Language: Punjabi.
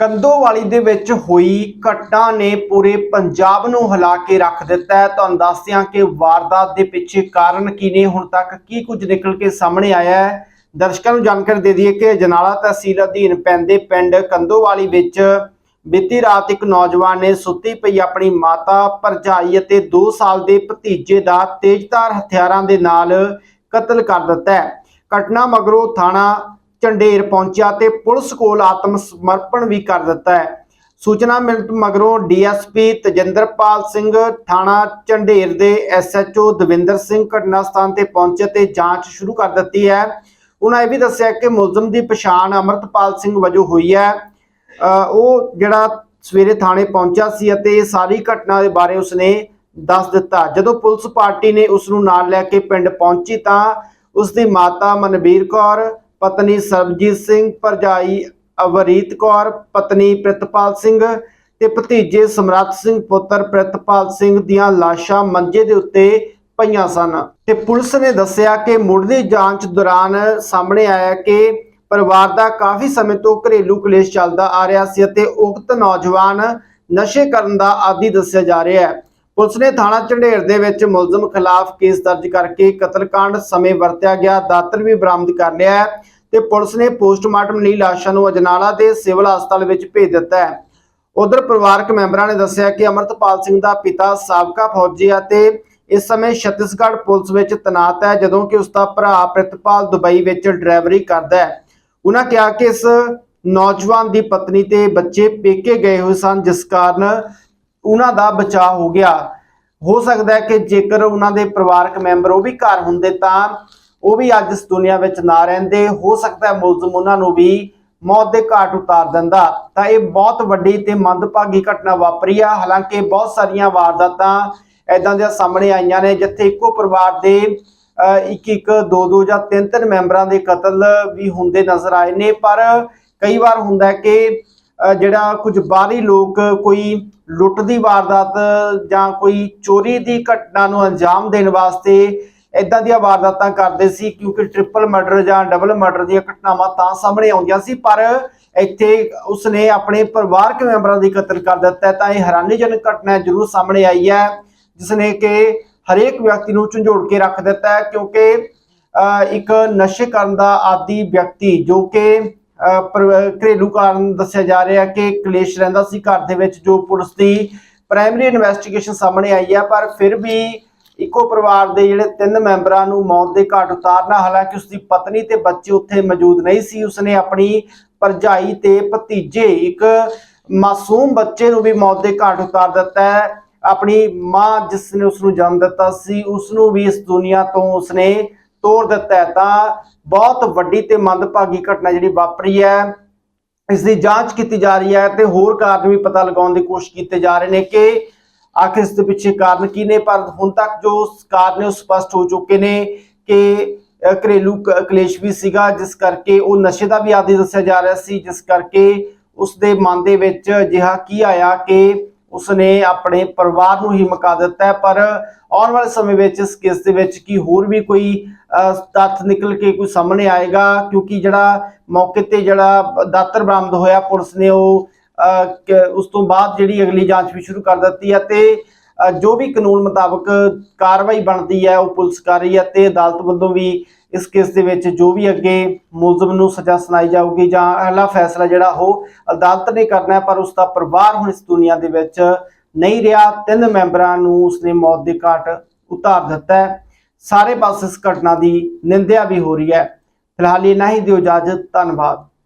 ਕੰਦੋਵਾਲੀ ਦੇ ਵਿੱਚ ਹੋਈ ਘਟਨਾ ਨੇ ਪੂਰੇ ਪੰਜਾਬ ਨੂੰ ਹਿਲਾ ਕੇ ਰੱਖ ਦਿੱਤਾ ਹੈ। ਤੁਹਾਨੂੰ ਦੱਸਦੇ ਕਿ ਵਾਰਦਾਤ ਦੇ ਪਿੱਛੇ ਕਾਰਨ ਕੀ ਨੇ, ਹੁਣ ਤੱਕ ਕੀ ਕੁਝ ਨਿਕਲ ਕੇ ਸਾਹਮਣੇ ਆਇਆ ਹੈ। ਦਰਸ਼ਕਾਂ ਨੂੰ ਜਾਣਕਾਰੀ ਦੇ ਦਈਏ ਕਿ ਜਨਾਲਾ ਤਹਿਸੀਲ ਅਧੀਨ ਪੈਂਦੇ ਪਿੰਡ ਕੰਦੋਵਾਲੀ ਵਿੱਚ ਬੀਤੀ ਰਾਤ ਇੱਕ ਨੌਜਵਾਨ ਨੇ ਸੁੱਤੀ ਪਈ ਆਪਣੀ ਮਾਤਾ, ਭਰਜਾਈ ਅਤੇ 2 ਸਾਲ ਦੇ ਭਤੀਜੇ ਦਾ ਤੇਜ਼ਧਾਰ ਹਥਿਆਰਾਂ ਦੇ ਨਾਲ ਕਤਲ ਕਰ ਦਿੱਤਾ ਹੈ। ਘਟਨਾ ਮਗਰੋਂ ਥਾਣਾ ਝੰਡੇਰ ਪਹੁੰਚਿਆ ਤੇ ਪੁਲਿਸ ਕੋਲ ਆਤਮ ਸਮਰਪਣ ਵੀ ਕਰ ਦਿੱਤਾ ਹੈ। ਸੂਚਨਾ ਮਿਲਣ ਮਗਰੋਂ ਡੀਐਸਪੀ ਤਜਿੰਦਰਪਾਲ ਸਿੰਘ ਥਾਣਾ ਝੰਡੇਰ ਦੇ ਐਸਐਚਓ ਦਵਿੰਦਰ ਸਿੰਘ ਘਟਨਾ ਸਥਾਨ ਤੇ ਪਹੁੰਚੇ ਤੇ ਜਾਂਚ ਸ਼ੁਰੂ ਕਰ ਦਿੱਤੀ ਹੈ। ਉਹਨਾਂ ਇਹ ਵੀ ਦੱਸਿਆ ਕਿ ਮੁਲਜ਼ਮ ਦੀ ਪਛਾਣ ਅਮਰਤਪਾਲ ਸਿੰਘ ਵਜੋਂ ਹੋਈ ਹੈ। ਅ, ਉਹ ਜਿਹੜਾ ਸਵੇਰੇ ਥਾਣੇ ਪਹੁੰਚਿਆ ਸੀ ਅਤੇ ਸਾਰੀ ਘਟਨਾ ਦੇ ਬਾਰੇ ਉਸਨੇ ਦੱਸ ਦਿੱਤਾ। ਜਦੋਂ ਪੁਲਿਸ ਪਾਰਟੀ ਨੇ ਉਸ ਨੂੰ ਨਾਲ ਲੈ ਕੇ ਪਿੰਡ ਪਹੁੰਚੀ ਤਾਂ ਉਸ ਦੀ ਮਾਤਾ ਮਨਵੀਰ ਕੌਰ ਪਤਨੀ ਸਰਬਜੀਤ ਸਿੰਘ ਭਰਜਾਈ ਅਵਰੀਤ ਕੌਰ, ਪਤਨੀ ਪ੍ਰਿਤਪਾਲ ਸਿੰਘ ਤੇ ਭਤੀਜੇ ਸਮਰੱਥ ਸਿੰਘ ਪੁੱਤਰ ਪ੍ਰਿਤਪਾਲ ਸਿੰਘ ਦੀਆਂ ਲਾਸ਼ਾਂ ਮੰਜੇ ਦੇ ਉੱਤੇ ਪਈਆਂ ਸਨ। ਤੇ ਪੁਲਿਸ ਨੇ ਦੱਸਿਆ ਕਿ ਮੁੱਢਲੀ ਜਾਂਚ ਦੌਰਾਨ ਸਾਹਮਣੇ ਆਇਆ ਕਿ ਪਰਿਵਾਰ ਦਾ ਕਾਫੀ ਸਮੇਂ ਤੋਂ ਘਰੇਲੂ ਕਲੇਸ਼ ਚੱਲਦਾ ਆ ਰਿਹਾ ਸੀ ਅਤੇ ਉਕਤ ਨੌਜਵਾਨ ਨਸ਼ੇ ਕਰਨ ਦਾ ਆਦੀ ਦੱਸਿਆ ਜਾ ਰਿਹਾ ਹੈ। ਪੁਲਿਸ ਨੇ ਥਾਣਾ ਝੰਡੇਰ ਦੇ ਵਿੱਚ ਮੁਲਜ਼ਮ ਖਿਲਾਫ ਕੇਸ ਦਰਜ ਕਰਕੇ ਕਤਲकांड ਸਮੇਂ ਵਰਤਿਆ ਗਿਆ। ਦਾਤਰ ਵੀ ਬਰਾਮਦ ਕਰ ਲਿਆ ਹੈ ਤੇ ਪੁਲਿਸ ਨੇ ਪੋਸਟਮਾਰਟਮ ਲਈ ਲਾਸ਼ਾਂ ਨੂੰ ਅਜਨਾਲਾ ਦੇ ਸਿਵਲ ਹਸਪਤਾਲ ਵਿੱਚ ਭੇਜ ਦਿੱਤਾ ਹੈ। ਉਧਰ ਪਰਿਵਾਰਕ ਮੈਂਬਰਾਂ ਨੇ ਦੱਸਿਆ ਕਿ ਅਮਰਤਪਾਲ ਸਿੰਘ ਦਾ ਪਿਤਾ ਸਾਬਕਾ ਫੌਜੀ ਅਤੇ ਇਸ ਸਮੇਂ ਛੱਤੀਸਗੜ੍ਹ ਪੁਲਿਸ ਵਿੱਚ ਤੈਨਾਤ ਹੈ, ਜਦੋਂ ਕਿ ਉਸ ਦਾ ਭਰਾ ਪ੍ਰਿਤਪਾਲ ਦੁਬਈ ਵਿੱਚ ਡਰਾਈਵਰੀ ਕਰਦਾ ਹੈ। ਉਹਨਾਂ ਕਿਹਾ ਕਿ ਇਸ ਨੌਜਵਾਨ ਦੀ ਪਤਨੀ ਤੇ ਬੱਚੇ ਪੇਕੇ ਗਏ ਹੋਏ ਸਨ, ਜਿਸ ਕਾਰਨ ਉਹਨਾਂ ਦਾ ਬਚਾਅ ਹੋ ਗਿਆ। ਹੋ ਸਕਦਾ ਹੈ ਕਿ ਜੇਕਰ ਉਹਨਾਂ ਦੇ ਪਰਿਵਾਰਕ ਮੈਂਬਰ ਉਹ ਵੀ ਘਰ ਹੁੰਦੇ ਤਾਂ ਉਹ ਵੀ ਅੱਜ ਇਸ ਦੁਨੀਆ ਵਿੱਚ ਨਾ ਰਹਿੰਦੇ। ਹੋ ਸਕਦਾ ਹੈ ਮੁਲਜ਼ਮ ਉਹਨਾਂ ਨੂੰ ਵੀ ਮੌਤ ਦੇ ਘਾਟ ਉਤਾਰ ਦਿੰਦਾ। ਤਾਂ ਇਹ ਬਹੁਤ ਵੱਡੀ ਤੇ ਮੰਦਭਾਗੀ ਘਟਨਾ ਵਾਪਰੀ ਆ। ਹਾਲਾਂਕਿ ਬਹੁਤ ਸਾਰੀਆਂ ਵਾਰਦਾਤਾਂ ਐਦਾਂ ਦੀਆਂ ਸਾਹਮਣੇ ਆਈਆਂ ਨੇ ਜਿੱਥੇ ਇੱਕੋ ਪਰਿਵਾਰ ਦੇ ਅਹ, ਇੱਕ ਇੱਕ ਦੋ ਦੋ ਜਾਂ ਤਿੰਨ ਤਿੰਨ ਮੈਂਬਰਾਂ ਦੇ ਕਤਲ ਵੀ ਹੁੰਦੇ ਨਜ਼ਰ ਆਏ ਨੇ। ਪਰ ਕਈ ਵਾਰ ਹੁੰਦਾ ਕਿ ਜਿਹੜਾ ਕੁਝ ਬਾਹਰੀ ਲੋਕ ਕੋਈ ਲੁੱਟ ਦੀ ਵਾਰਦਾਤ ਜਾਂ ਕੋਈ ਚੋਰੀ ਦੀ ਘਟਨਾ ਨੂੰ ਅੰਜਾਮ ਦੇਣ ਵਾਸਤੇ ਇਦਾਂ ਦੀਆਂ ਵਾਰਦਾਤਾਂ ਕਰਦੇ ਸੀ, ਕਿਉਂਕਿ ਟ੍ਰਿਪਲ ਮਰਡਰ ਜਾਂ ਡਬਲ ਮਰਡਰ ਦੀਆਂ ਘਟਨਾਵਾਂ ਤਾਂ ਸਾਹਮਣੇ ਆਉਂਦੀਆਂ ਸੀ, ਪਰ ਇੱਥੇ ਉਸਨੇ ਆਪਣੇ ਪਰਿਵਾਰਕ ਮੈਂਬਰਾਂ ਦੀ ਕਤਲ ਕਰ ਦਿੱਤਾ ਤਾਂ ਇਹ ਹੈਰਾਨੀਜਨਕ ਘਟਨਾ ਜ਼ਰੂਰ ਸਾਹਮਣੇ ਆਈ ਹੈ ਜਿਸ ਨੇ ਕਿ ਹਰੇਕ ਵਿਅਕਤੀ ਨੂੰ ਝੰਜੋੜ ਕੇ ਰੱਖ ਦਿੱਤਾ ਹੈ, ਕਿਉਂਕਿ ਇੱਕ ਨਸ਼ੇ ਕਰਨ ਦਾ ਆਦੀ ਵਿਅਕਤੀ ਜੋ ਕਿ ਘਰੇਲੂ ਕਾਰਨ ਦੱਸਿਆ ਜਾ ਰਿਹਾ ਕਿ ਕਲੇਸ਼ ਰਹਿੰਦਾ ਸੀ ਘਰ ਦੇ ਵਿੱਚ ਜੋ ਪੁਲਿਸ ਦੀ ਪ੍ਰਾਇਮਰੀ ਇਨਵੈਸਟੀਗੇਸ਼ਨ ਸਾਹਮਣੇ ਆਈ ਹੈ ਪਰ ਫਿਰ ਵੀ ਇੱਕੋ ਪਰਿਵਾਰ ਦੇ ਜਿਹੜੇ ਤਿੰਨ ਮੈਂਬਰਾਂ ਨੂੰ ਮੌਤ ਦੇ ਘਾਟ ਉਤਾਰਨਾ, ਹਾਲਾਂਕਿ ਉਸ ਦੀ ਪਤਨੀ ਤੇ ਬੱਚੇ ਉੱਥੇ ਮੌਜੂਦ ਨਹੀਂ ਸੀ, ਉਸਨੇ ਆਪਣੀ ਭਰਜਾਈ ਤੇ ਭਤੀਜੇ, ਇੱਕ ਮਾਸੂਮ ਬੱਚੇ ਨੂੰ ਵੀ ਮੌਤ ਦੇ ਘਾਟ ਉਤਾਰ ਦਿੱਤਾ ਹੈ। ਆਪਣੀ ਮਾਂ, ਜਿਸ ਨੇ ਉਸ ਨੂੰ ਜਨਮ ਦਿੱਤਾ ਸੀ ਉਸ ਨੂੰ ਵੀ ਇਸ ਦੁਨੀਆ ਤੋਂ ਉਸਨੇ ਤੋੜ ਦਿੱਤਾ ਹੈ, ਤਾਂ ਬਹੁਤ ਵੱਡੀ ਤੇ ਮੰਦਭਾਗੀ ਘਟਨਾ ਜਿਹੜੀ ਵਾਪਰੀ ਹੈ ਇਸ ਦੀ ਜਾਂਚ ਕੀਤੀ ਜਾ ਰਹੀ ਹੈ ਤੇ ਹੋਰ ਕਾਰਨ ਵੀ ਪਤਾ ਲਗਾਉਣ ਦੀ ਕੋਸ਼ਿਸ਼ ਕੀਤੇ ਜਾ ਰਹੇ ਨੇ ਕਿ ਆਖਿਰ ਇਸ ਦੇ ਪਿੱਛੇ ਕਾਰਨ ਕੀ ਨੇ, ਪਰ ਹੁਣ ਤੱਕ ਜੋ ਕਾਰਨ ਨੇ ਉਹ ਸਪਸ਼ਟ ਹੋ ਚੁੱਕੇ ਨੇ ਕਿ ਘਰੇਲੂ ਕ- ਕਲੇਸ਼ ਵੀ ਸੀਗਾ, ਜਿਸ ਕਰਕੇ ਉਹ ਨਸ਼ੇ ਦਾ ਵੀ ਆਦੀ ਦੱਸਿਆ ਜਾ ਰਿਹਾ ਸੀ, ਜਿਸ ਕਰਕੇ ਉਸ ਦੇ ਮਨ ਦੇ ਵਿੱਚ ਅਜਿਹਾ ਕੀ ਆਇਆ ਕਿ ਉਸਨੇ ਆਪਣੇ ਪਰਿਵਾਰ ਨੂੰ ਹੀ ਮੁਕਾ ਦਿੱਤਾ ਹੈ ਪਰ ਆਉਣ ਵਾਲੇ ਸਮੇਂ ਵਿੱਚ ਇਸ ਕੇਸ ਦੇ ਵਿੱਚ ਕੀ ਹੋਰ ਵੀ ਕੋਈ ਤੱਥ ਨਿਕਲ ਕੇ ਕੋਈ ਸਾਹਮਣੇ ਆਏਗਾ? ਕਿਉਂਕਿ ਜਿਹੜਾ ਮੌਕੇ ਤੇ ਜਿਹੜਾ ਦਾਤਰ ਬਰਾਮਦ ਹੋਇਆ ਪੁਲਿਸ ਨੇ ਉਹ ਅਹ, ਉਸ ਤੋਂ ਬਾਅਦ ਜਿਹੜੀ ਅਗਲੀ ਜਾਂਚ ਵੀ ਸ਼ੁਰੂ ਕਰ ਦਿੱਤੀ ਹੈ ਤੇ ਜੋ ਵੀ ਕਾਨੂੰਨ ਮੁਤਾਬਕ ਕਾਰਵਾਈ ਬਣਦੀ ਹੈ ਉਹ ਪੁਲਿਸ ਕਰ ਰਹੀ ਹੈ ਤੇ ਅਦਾਲਤ ਵੱਲੋਂ ਵੀ ਇਸ ਕੇਸ ਦੇ ਵਿੱਚ ਜੋ ਵੀ ਅੱਗੇ ਮੁਲਜ਼ਮ ਨੂੰ ਸਜ਼ਾ ਸੁਣਾਈ ਜਾਊਗੀ ਜਾਂ ਅਗਲਾ ਫੈਸਲਾ ਜਿਹੜਾ ਉਹ ਅਦਾਲਤ ਨੇ ਕਰਨਾ ਹੈ, ਪਰ ਉਸ ਦਾ ਪਰਿਵਾਰ ਹੁਣ ਇਸ ਦੁਨੀਆ ਦੇ ਵਿੱਚ ਨਹੀਂ ਰਿਹਾ। ਤਿੰਨ ਮੈਂਬਰਾਂ ਨੂੰ ਉਸਨੇ ਮੌਤ ਦੇ ਘਾਟ ਉਤਾਰ ਦਿੱਤਾ ਹੈ। ਸਾਰੇ ਪਾਸੇ ਇਸ ਘਟਨਾ ਦੀ ਨਿੰਦਿਆ ਵੀ ਹੋ ਰਹੀ ਹੈ। ਫਿਲਹਾਲ ਇਹ ਨਹੀਂ ਦਿਓ ਇਜਾਜ਼ਤ, ਧੰਨਵਾਦ।